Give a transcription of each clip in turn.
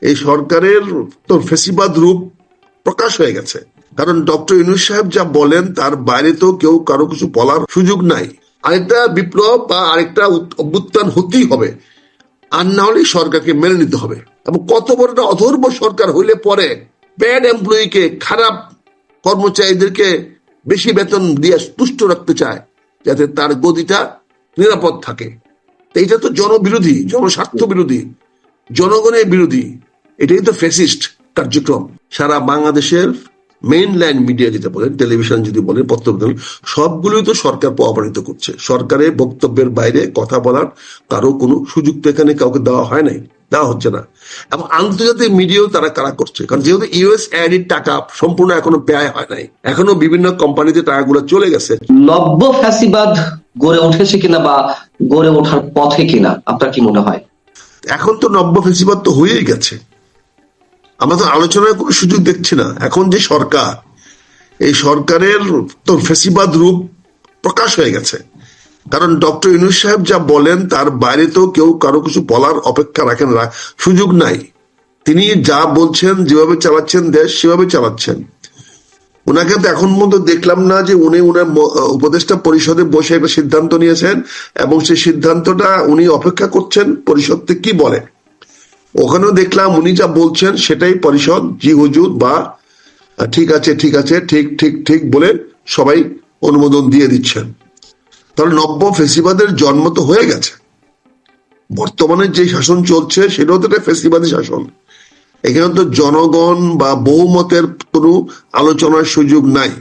এই সরকারের তো ফেসিবাদ রূপ প্রকাশ হয়ে গেছে। কারণ ডক্টর ইউনুস সাহেব যা বলেন, তার বাইরে তো কেউ কারও কিছু বলার সুযোগ নাই। আরেকটা বিপ্লব বা আরেকটা অভ্যুত্থান হতেই হবে। আর না হলে সরকারকে মেনে নিতে হবে। এবং কত বড় একটা সরকার হইলে পরে ব্যাড এমপ্লয়িকে, খারাপ কর্মচারীদেরকে বেশি বেতন দিয়ে তুষ্ট রাখতে চায়, যাতে তার গদিটা নিরাপদ থাকে। এটা তো জনবিরোধী, জনস্বার্থ বিরোধী, জনগণের বিরোধী। এটাই তো ফেসিস্ট কার্যক্রম। সারা বাংলাদেশের মেইন লাইন মিডিয়া যেটা বলেন টেলিভিশন যদি বলেন পত্র বলেন সবগুলোই তো সরকার অপমানিত করছে। সরকারের বক্তব্যের বাইরে কথা বলার কারও কোনো সুযোগ তো এখানে কাউকে দেওয়া হয় নাই দেওয়া হচ্ছে না। এবং আন্তর্জাতিক মিডিয়াও তারা কারা করছে? কারণ যেহেতু ইউএস এর টাকা সম্পূর্ণ এখনও ব্যয় হয় নাই এখনও বিভিন্ন কোম্পানিতে টাকাগুলো চলে গেছে। নব্য ফ্যাসিবাদ গড়ে উঠেছে কিনা বা গড়ে ওঠার পথে কিনা আপনার কি মনে হয়? এখন তো নব্য ফেসিবাদ তো হয়েই গেছে। আমরা তো আলোচনার কোনো সুযোগ দেখছি না। এখন যে সরকার, এই সরকারের তো ফেসিবাদ রূপ প্রকাশ হয়ে গেছে। কারণ ডক্টর ইউনুস সাহেব যা বলেন, তার বাইরে তো কেউ কারও কিছু বলার অপেক্ষা রাখেন না, সুযোগ নাই। তিনি যা বলছেন, যেভাবে চালাচ্ছেন দেশ, সেভাবে চালাচ্ছেন। ওনাকে তো এখন পর্যন্ত দেখলাম না যে উনি উনার উপদেষ্টা পরিষদে বসে একটা সিদ্ধান্ত নিয়েছেন, এবং সেই সিদ্ধান্তটা উনি অপেক্ষা করছেন পরিষদ কি বলে। ওখানেও দেখলাম উনি যা বলছেন সেটাই পরিষদ, জি হুজুর বা, ঠিক আছে ঠিক আছে, ঠিক ঠিক ঠিক বলে সবাই অনুমোদন দিয়ে দিচ্ছেন। তাহলে নব্য ফেসিবাদের জন্ম তো হয়ে গেছে। বর্তমানে যে শাসন চলছে সেটাও তো একটা ফেসিবাদী শাসন। এখানে তো জনগণ বা বহুমতের কোনো আলোচনার সুযোগ নাই।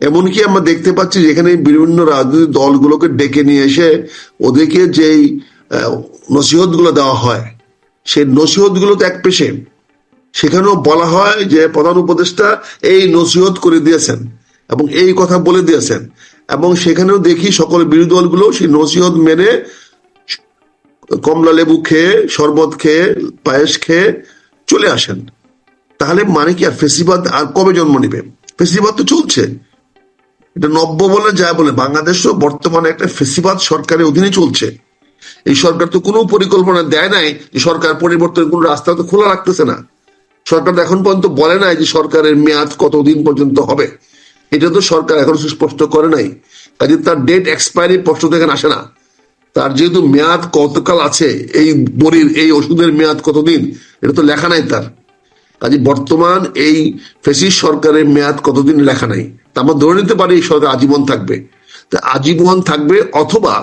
এমনকি আমরা দেখতে পাচ্ছি যেখানে বিভিন্ন রাজনৈতিক দলগুলোকে ডেকে নিয়ে এসে ওদেরকে যেই নসিহতগুলো দেওয়া হয় সেই নসিহতগুলো তো এক পেশে। সেখানেও বলা হয় যে প্রধান উপদেষ্টা এই নসিহত করে দিয়েছেন এবং এই কথা বলে দিয়েছেন। এবং সেখানেও দেখি সকল বিরোধী দলগুলো সেই নসিহত মেনে কমলা লেবু খেয়ে, শরবত খেয়ে, পায়েস খেয়ে চলে আসেন। তাহলে মানে কি আর ফেসিবাদ আর কবে জন্ম নিবে? ফেসিবাদ তো চলছে। এটা নব্য বলে যা বলে। বাংলাদেশও বর্তমানে একটা ফেসিবাদ সরকারের অধীনে চলছে। এই সরকার তো কোনো পরিকল্পনা দেয় নাই যে সরকার পরিবর্তনের কোনো রাস্তা তো খোলা রাখতেছে না। সরকার এখন পর্যন্ত বলে নাই যে সরকারের মেয়াদ কতদিন পর্যন্ত হবে। এটা তো সরকার এখন সুস্পষ্ট করে নাই। কাজে তার ডেট এক্সপায়ারি প্রশ্ন এখানে আসে না। তার যেহেতু মেয়াদ কতকাল আছে, এই বড়ির, এই ওষুধের মেয়াদ কতদিন, এটা তো লেখা নাই তার। কাজে বর্তমান এই ফেসিস সরকারের মেয়াদ কতদিন লেখা নাই। তা আমরা ধরে নিতে পারি এই সরকার আজীবন থাকবে। তা আজীবন থাকবে অথবা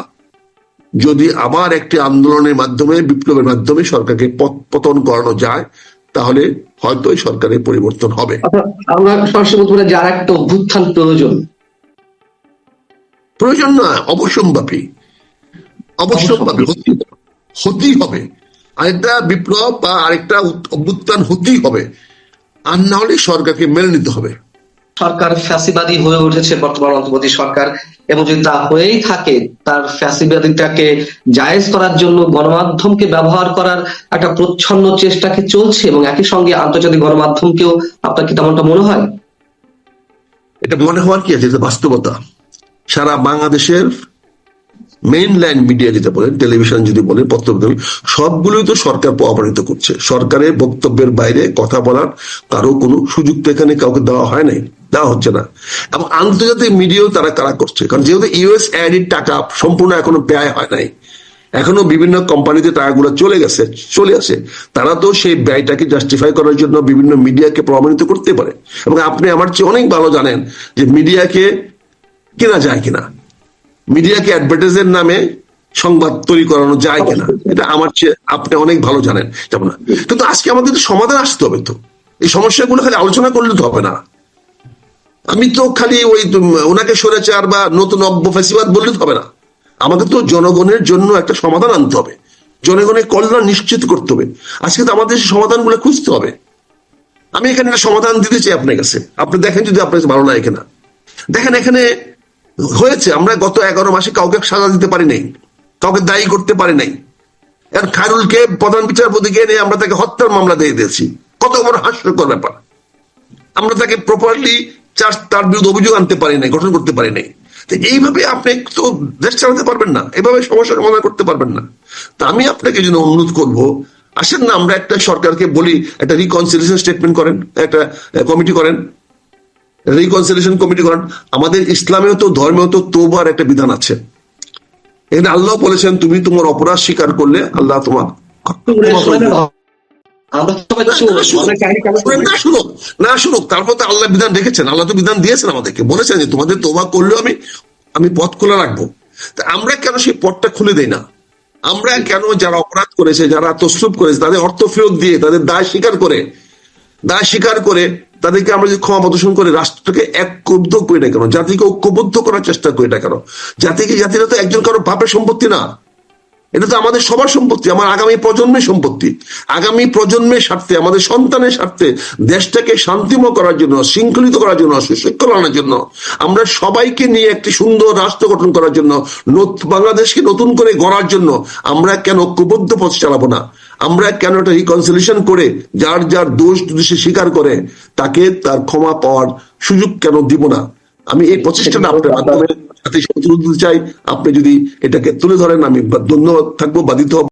যদি আবার একটি আন্দোলনের মাধ্যমে বিপ্লবের মাধ্যমে সরকারকে পত- পতন করানো যায় তাহলে হয়তো এই সরকারের পরিবর্তন হবে। আমরা সরাসরি বলতে যার একটা অভ্যুত্থান প্রয়োজন। প্রয়োজন না অবশ্যম্ভাবী। অবশ্যম্ভাবী হতেই হতেই হবে। আরেকটা বিপ্লব বা আরেকটা অভ্যুত্থান হতেই হবে। আর না হলে সরকারকে মেনে নিতে হবে। সরকার ফ্যাসিবাদী হয়ে উঠেছে বর্তমান অন্তর্বর্তী সরকার। এবং যদি তা হয়েই থাকে, তার ফ্যাসিবাদীটাকে জায়েজ করার জন্য গণমাধ্যমকে ব্যবহার করার একটা প্রচ্ছন্ন চেষ্টা কি চলছে? এবং একই সঙ্গে আন্তর্জাতিক গণমাধ্যমকেও আপনার কি তেমনটা মনে হয়? এটা মনে হওয়ার কি আছে? বাস্তবতা। সারা বাংলাদেশের মেইন লাইন মিডিয়া যেটা বলেন টেলিভিশন যদি বলেন পত্র বলেন, সবগুলোই তো সরকার অপমানিত করছে। সরকারের বক্তব্যের বাইরে কথা বলার কারও কোনো সুযোগ তো এখানে কাউকে দেওয়া হয় নাই, দেওয়া হচ্ছে না। এবং আন্তর্জাতিক মিডিয়াও তারা কারা করছে? কারণ যেহেতু ইউএস এর টাকা সম্পূর্ণ এখনও ব্যয় হয় নাই, এখনও বিভিন্ন কোম্পানিতে টাকাগুলো চলে গেছে, চলে আসে, তারা তো সেই ব্যয়টাকে জাস্টিফাই করার জন্য বিভিন্ন মিডিয়াকে প্রমাণিত করতে পারে। এবং আপনি আমার চেয়ে অনেক ভালো জানেন যে মিডিয়াকে কেনা যায় কিনা। মিডিয়াকে অ্যাডভার্টাইজের নামে সংবাদ তৈরি করানো যায় কিনা? এটা আমার চেয়ে আপনি অনেক ভালো জানেন যেমন। কিন্তু আজকে আমাদের তো সমাধান আসতে হবে তো। এই সমস্যাগুলো খালি আলোচনা করলে তো হবে না। আমি তো খালি ওই ওনাকে সরেচার বা নতুন নব্য ফেসিবাদ বললে তো হবে না। আমাদের তো জনগণের জন্য একটা সমাধান আনতে হবে। জনগণের কল্যাণ নিশ্চিত করতে হবে। আজকে তো আমাদের সমাধানগুলো খুঁজতে হবে। আমি এখানে একটা সমাধান দিতে চাই আপনার কাছে। আপনি দেখেন যদি আপনার কাছে ভালো লাগে কিনা। দেখেন এখানে হয়েছে, আমরা গত এগারো মাসে কাউকে সাজা দিতে পারি নাই, কাউকে দায়ী করতে পারি নাই। এখন খায়রুলকে প্রধান বিচারপতিকে এনে আমরা তাকে হত্যার মামলা দিয়ে দিয়েছি। কত বড় হাস্যকর ব্যাপার। আমরা তাকে প্রপারলি তার বিরুদ্ধে অভিযোগ আনতে পারি নাই, গঠন করতে পারি নাই। এইভাবে আপনি তো দেশ চালাতে পারবেন না, এভাবে সমস্যার সমাধান করতে পারবেন না। তা আমি আপনাকে যদি অনুরোধ করব, আসেন না, আমরা একটা সরকারকে বলি, একটা রিকনসিলিয়েশন স্টেটমেন্ট করেন, একটা কমিটি করেন। রিকনসিলিয়েশন কমিটি করেন আমাদের ইসলামেও তো ধর্মেও তো তোবার একটা বিধান আছে। এখানে আল্লাহ বলেছেন তুমি তোমার অপরাধ স্বীকার করলে আল্লাহ তোমার না শুনুক, না তারপর তো আল্লাহ বিধান রেখেছেন আল্লাহ তো বিধান দিয়েছেন আমাদেরকে বলেছেন যে তোমাদের তোবা করলেও আমি আমি পথ খোলা রাখব। তা আমরা কেন সেই পথটা খুলে দেই না? আমরা কেন যারা অপরাধ করেছে যারা তসরুপ করেছে তাদের অর্থ ফেরত দিয়ে তাদের দায় স্বীকার করে দায় স্বীকার করে তাদেরকে আমরা যদি ক্ষমা প্রদর্শন করে, রাষ্ট্রটাকে ঐক্যবদ্ধ করি না কেন? জাতিকে ঐক্যবদ্ধ করার চেষ্টা করি না কেন? জাতিকে, জাতিরা তো একজন কারও বাপের সম্পত্তি না। এটা তো আমাদের সবার সম্পত্তি, আমার আগামী প্রজন্মের সম্পত্তি। আগামী প্রজন্মের স্বার্থে, আমাদের সন্তানের স্বার্থে দেশটাকে শান্তিময় করার জন্য, শৃঙ্খলিত করার জন্য, সুশৃঙ্খল আনার জন্য, আমরা সবাইকে নিয়ে একটি সুন্দর রাষ্ট্র গঠন করার জন্য বাংলাদেশকে নতুন করে গড়ার জন্য, আমরা কেন ঐক্যবদ্ধ পথ চালাবো না? আমরা কেন একটা রিকনসিলেশন করে যার যার দোষ যদি সে স্বীকার করে তাকে তার ক্ষমা পাওয়ার সুযোগ কেন দিব না? আমি এই প্রচেষ্টাটা আপনার মাধ্যমে সাথে চাই। আপনি যদি এটাকে তুলে ধরেন আমি ধন্যবাদ থাকব বাধিত হব।